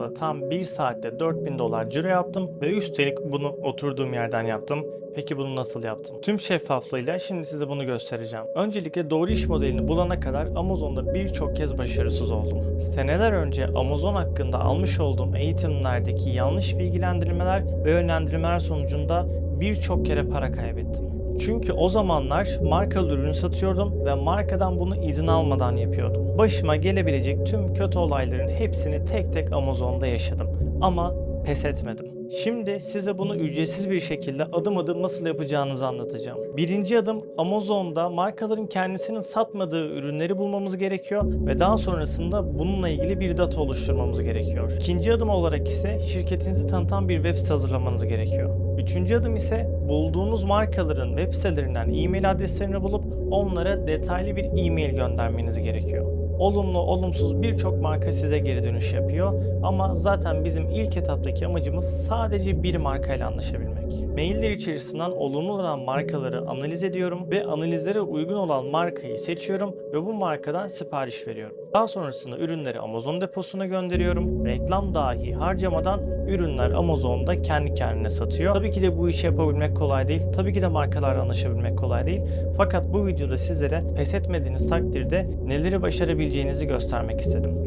Amazon'da tam 1 saatte 4000 dolar ciro yaptım ve üstelik bunu oturduğum yerden yaptım. Peki bunu nasıl yaptım? Tüm şeffaflığıyla şimdi size bunu göstereceğim. Öncelikle doğru iş modelini bulana kadar Amazon'da birçok kez başarısız oldum. Seneler önce Amazon hakkında almış olduğum eğitimlerdeki yanlış bilgilendirmeler ve yönlendirmeler sonucunda birçok kere para kaybettim. Çünkü o zamanlar markalı ürün satıyordum ve markadan bunu izin almadan yapıyordum. Başıma gelebilecek tüm kötü olayların hepsini tek tek Amazon'da yaşadım. Ama pes etmedim. Şimdi size bunu ücretsiz bir şekilde adım adım nasıl yapacağınızı anlatacağım. Birinci adım Amazon'da markaların kendisinin satmadığı ürünleri bulmamız gerekiyor ve daha sonrasında bununla ilgili bir data oluşturmamız gerekiyor. İkinci adım olarak ise şirketinizi tanıtan bir web site hazırlamanız gerekiyor. Üçüncü adım ise bulduğunuz markaların web sitelerinden e-mail adreslerini bulup onlara detaylı bir e-mail göndermeniz gerekiyor. Olumlu, olumsuz birçok marka size geri dönüş yapıyor ama zaten bizim ilk etaptaki amacımız sadece bir markayla anlaşabilmek. Mailler içerisinden olumlu olan markaları analiz ediyorum ve analizlere uygun olan markayı seçiyorum ve bu markadan sipariş veriyorum. Daha sonrasında ürünleri Amazon deposuna gönderiyorum. Reklam dahi harcamadan ürünler Amazon'da kendi kendine satıyor. Tabii ki de bu işi yapabilmek kolay değil. Tabii ki de markalarla anlaşabilmek kolay değil. Fakat bu videoda sizlere pes etmediğiniz takdirde neleri başarabileceğinizi göstermek istedim.